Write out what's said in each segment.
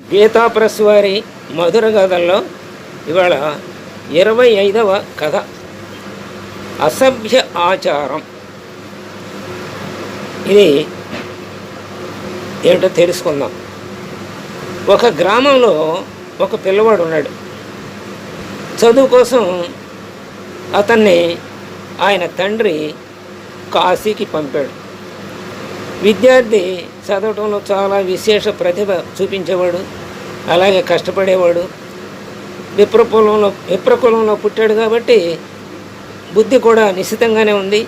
Gita press వారి మధుర కథల్లో ఇవాళ ఇరవై ఐదవ కథ. అసభ్య ఆచారం. ఇది ఏమిటో తెలుసుకుందాం. ఒక గ్రామంలో ఒక పిల్లవాడు ఉన్నాడు. చదువు కోసం అతన్ని ఆయన తండ్రి కాశీకి పంపాడు. విద్యార్థి చదవటంలో చాలా విశేష ప్రతిభ చూపించేవాడు అలాగే కష్టపడేవాడు. విప్రకులంలో విప్రకులంలో పుట్టాడు కాబట్టి బుద్ధి కూడా నిశ్చితంగానే ఉంది.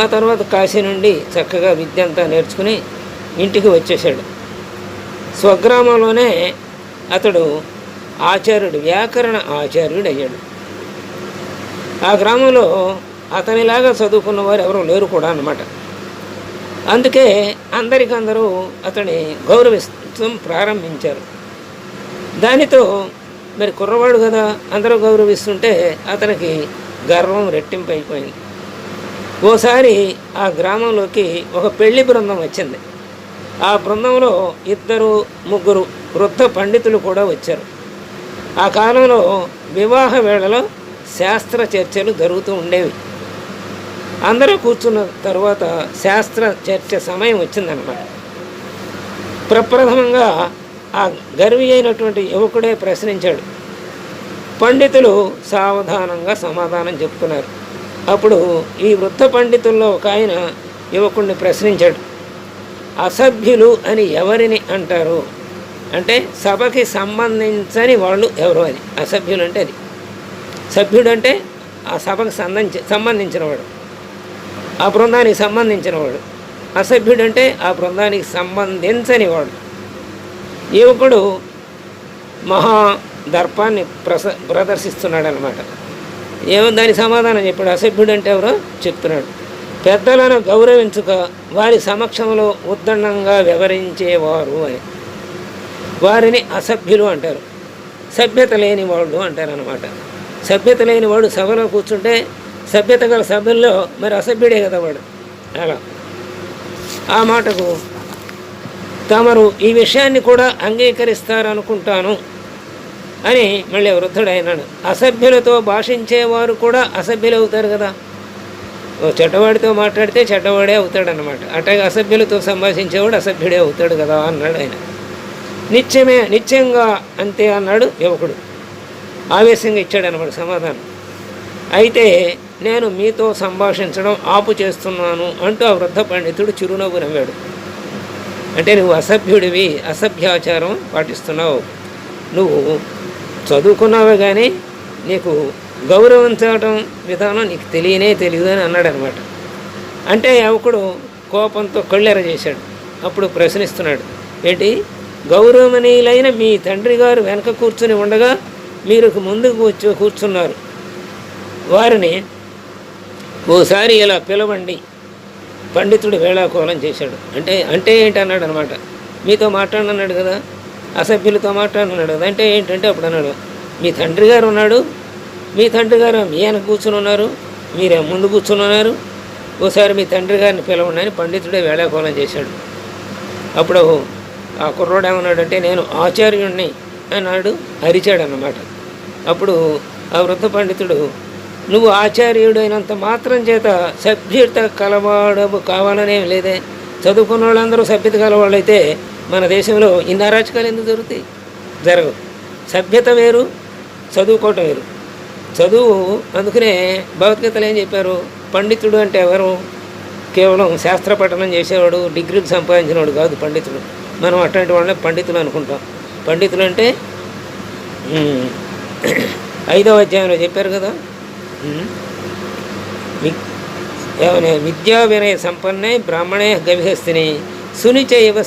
ఆ తర్వాత కాశీ నుండి చక్కగా విద్య అంతా నేర్చుకుని ఇంటికి వచ్చేసాడు స్వగ్రామంలోనే అతడు ఆచార్యుడు వ్యాకరణ ఆచార్యుడు అయ్యాడు ఆ గ్రామంలో అతనిలాగా చదువుకున్న వారు ఎవరు లేరు కూడా అన్నమాట. అందుకే అందరికందరూ అతని గౌరవించడం ప్రారంభించారు. దానితో మరి కుర్రవాడు కదా అందరూ గౌరవిస్తుంటే అతనికి గర్వం రెట్టింపు అయిపోయింది ఓసారి ఆ గ్రామంలోకి ఒక పెళ్ళి బృందం వచ్చింది. ఆ బృందంలో ఇద్దరు ముగ్గురు వృద్ధ పండితులు కూడా వచ్చారు. ఆ కాలంలో వివాహ వేళలో శాస్త్ర చర్చలు జరుగుతూ ఉండేవి. అందరూ కూర్చున్న తర్వాత శాస్త్ర చర్చ సమయం వచ్చిందనమాట ప్రప్రథమంగా ఆ గర్వి అయినటువంటి యువకుడే ప్రశ్నించాడు. పండితులు సావధానంగా సమాధానం చెప్తున్నారు. అప్పుడు ఈ వృద్ధ పండితుల్లో ఒక ఆయన యువకుడిని ప్రశ్నించాడు. అసభ్యులు అని ఎవరిని అంటారు? అంటే సభకి సంబంధించని వాళ్ళు ఎవరు అది అసభ్యులు అంటే అది. సభ్యుడు అంటే ఆ సభకు సంబంధించి సంబంధించిన వాడు. ఆ బృందానికి సంబంధించిన వాడు అసభ్యుడు అంటే ఆ బృందానికి సంబంధించని వాడు యువకుడు మహా దర్పాన్ని ప్రస ప్రదర్శిస్తున్నాడు అనమాట ఏమో దాని సమాధానం చెప్పాడు. అసభ్యుడు అంటే ఎవరో చెప్తున్నాడు. పెద్దలను గౌరవించుక వారి సమక్షంలో ఉద్దండంగా వ్యవహరించేవారు అని. వారిని అసభ్యులు అంటారు. సభ్యత లేని వాళ్ళు అంటారు అనమాట సభ్యత లేని వాడు సభలో కూర్చుంటే సభ్యత గల సభ్యుల్లో మరి అసభ్యుడే కదా వాడు. అలా. ఆ మాటకు తమరు ఈ విషయాన్ని కూడా అంగీకరిస్తారనుకుంటాను అని మళ్ళీ వృద్ధుడు అయినాడు అసభ్యులతో భాషించేవారు కూడా అసభ్యులు అవుతారు కదా. ఓ చెడ్డవాడితో మాట్లాడితే చెడ్డవాడే అవుతాడనమాట అట్లాగే అసభ్యులతో సంభాషించేవాడు అసభ్యుడే అవుతాడు కదా అన్నాడు ఆయన. నిత్యమే నిత్యంగా అంతే అన్నాడు యువకుడు. ఆవేశంగా ఇచ్చాడనమాట సమాధానం. అయితే నేను మీతో సంభాషించడం ఆపు చేస్తున్నాను అంటూ ఆ వృద్ధ పండితుడు చిరునవ్వు నవ్వాడు. అంటే నువ్వు అసభ్యుడివి అసభ్యాచారం పాటిస్తున్నావు. నువ్వు చదువుకున్నావే కానీ నీకు గౌరవించడం విధానం నీకు తెలియనే తెలియదు అని అన్నాడు అనమాట అంటే యువకుడు కోపంతో కళ్ళెర చేశాడు. అప్పుడు ప్రశ్నిస్తున్నాడు ఏంటి? గౌరవనీయులైన మీ తండ్రి గారు వెనక కూర్చుని ఉండగా మీరు ముందుకు కూర్చో కూర్చున్నారు. వారిని ఓసారి ఇలా పిలవండి. పండితుడు వేళాకోలం చేశాడు. అంటే అంటే ఏంటి అన్నాడు అనమాట. మీతో మాట్లాడనన్నాడు కదా. అసభ్యులతో మాట్లాడనన్నాడు కదా. అంటే ఏంటంటే అప్పుడు అన్నాడు మీ తండ్రి గారు ఉన్నాడు. మీ తండ్రి గారు మీ వెనక కూర్చుని ఉన్నారు. మీరే ముందు కూర్చుని ఉన్నారు. ఓసారి మీ తండ్రి గారిని పిలవండి అని పండితుడే వేళాకోలం చేశాడు. అప్పుడు ఆ కుర్రోడు ఏమన్నాడంటే నేను ఆచార్యుణ్ణి అన్నాడు. అరిచాడు అన్నమాట అప్పుడు ఆ వృద్ధ పండితుడు నువ్వు ఆచార్యుడు అయినంత మాత్రం చేత సభ్యత కలవాడము కావాలనేం లేదే. చదువుకున్న వాళ్ళందరూ సభ్యత కలవాళ్ళైతే మన దేశంలో ఇన్ని అరాచకాలు ఎందుకు జరుగుతాయి? జరగవు. సభ్యత వేరు చదువుకోవటం వేరు. చదువు అందుకనే భగవద్గీతలు ఏం చెప్పారు? పండితుడు అంటే ఎవరు? కేవలం శాస్త్ర పఠనం చేసేవాడు డిగ్రీలు సంపాదించినవాడు కాదు పండితుడు. మనం అట్లాంటి వాళ్ళని పండితులు అనుకుంటాం. పండితులు అంటే ఐదవ అధ్యాయంలో చెప్పారు కదా విద్యా వినయ సంపన్నే బ్రాహ్మణే గవిహస్తిని సునిచైవ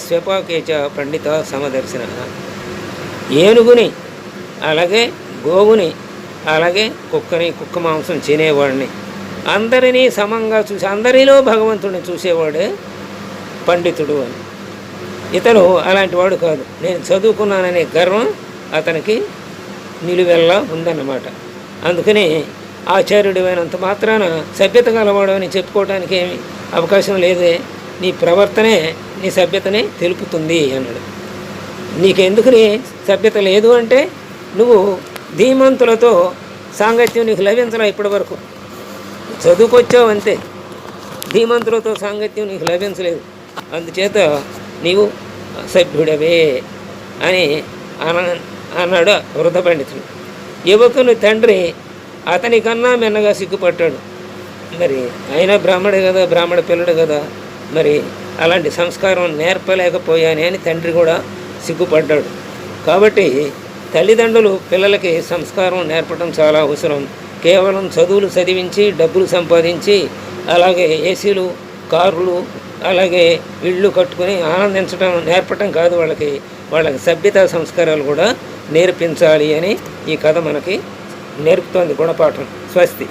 చ పండిత సమదర్శన. ఏనుగుని అలాగే గోవుని అలాగే కుక్కని కుక్క మాంసం తినేవాడిని. అందరినీ సమంగా చూసి అందరిలో భగవంతుడిని చూసేవాడే పండితుడు అని. ఇతను అలాంటి వాడు కాదు. నేను చదువుకున్నాననే గర్వం అతనికి నిలువెల్లా ఉందన్నమాట. అందుకని ఆచార్యుడివైనంత మాత్రాన సభ్యత కలవాడని చెప్పుకోవడానికి ఏమి అవకాశం లేదే. నీ ప్రవర్తనే నీ సభ్యతనే తెలుపుతుంది అన్నాడు. నీకెందుకు నీ సభ్యత లేదు అంటే నువ్వు ధీమంతులతో సాంగత్యం నీకు లభించలే ఇప్పటి వరకు చదువుకొచ్చావు అంతే. ధీమంతులతో సాంగత్యం నీకు లభించలేదు. అందుచేత నీవు సభ్యుడవే అని అన అన్నాడు వృద్ధ పండితుడు. యువకుని తండ్రి అతని కన్నా మెన్నగా సిగ్గుపట్టాడు మరి ఆయన బ్రాహ్మడే కదా బ్రాహ్మణ పిల్లడు కదా మరి అలాంటి సంస్కారం నేర్పలేకపోయాను అని తండ్రి కూడా సిగ్గుపడ్డాడు. కాబట్టి తల్లిదండ్రులు పిల్లలకి సంస్కారం నేర్పడం చాలా అవసరం. కేవలం చదువులు చదివించి డబ్బులు సంపాదించి అలాగే ఏసీలు కార్లు అలాగే ఇళ్ళు కట్టుకుని ఆనందించడం నేర్పటం కాదు వాళ్ళకి. వాళ్ళకి సభ్యతా సంస్కారాలు కూడా నేర్పించాలి అని ఈ కథ మనకి నేర్పుతోంది గుణపాఠం స్వస్తి.